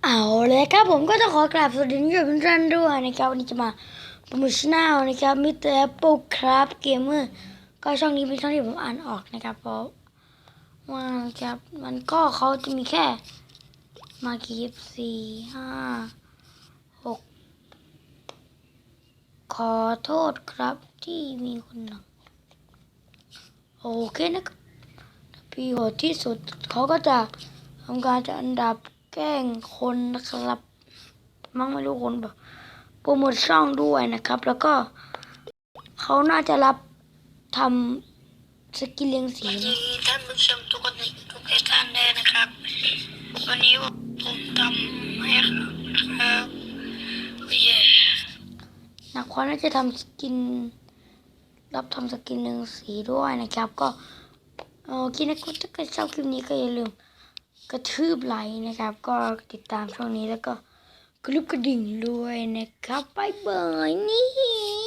เอาเลยครับผมก็ต้องขอกราบสวัสดีทุกท่านด้วยนะครับวันนี้จะมาโปรโมชั่นนลนะครับมิสเตอร์แอปุ๊กครับเกมเมอร์ก็ช่องนี้เป็นช่องที่ผมอ่านออกนะครับเพราะว่าครับมันก็เขาจะมีแค่มากีบสี่ห้าหกขอโทษครับที่มีคนหลังโอเคนะครับพี่โหดที่สุดเขาก็จะทำการจะอันดับ แกล้งคนนะครับ มั้งไม่รู้คนแบบโปรโมทช่องด้วยนะครับ แล้วก็เขาน่าจะรับทำสกิลเลี้ยงสีสวัสนะดีท่านผู้ชมทุกคนทุกท่านเลยนะครับ วันนี้ผมทำให้ครับเย้นักควานน่าจะทำสกิน รับทำสกินเลี้ยงสีด้วยนะครับ ก็โอเคนะครับถ้าเกิดชอบคลิปนี้ก็อย่าลืม กระทืบไลค์นะครับ ก็ติดตามช่องนี้แล้วก็กรุบกระดิ่งด้วยนะครับบายบายนี่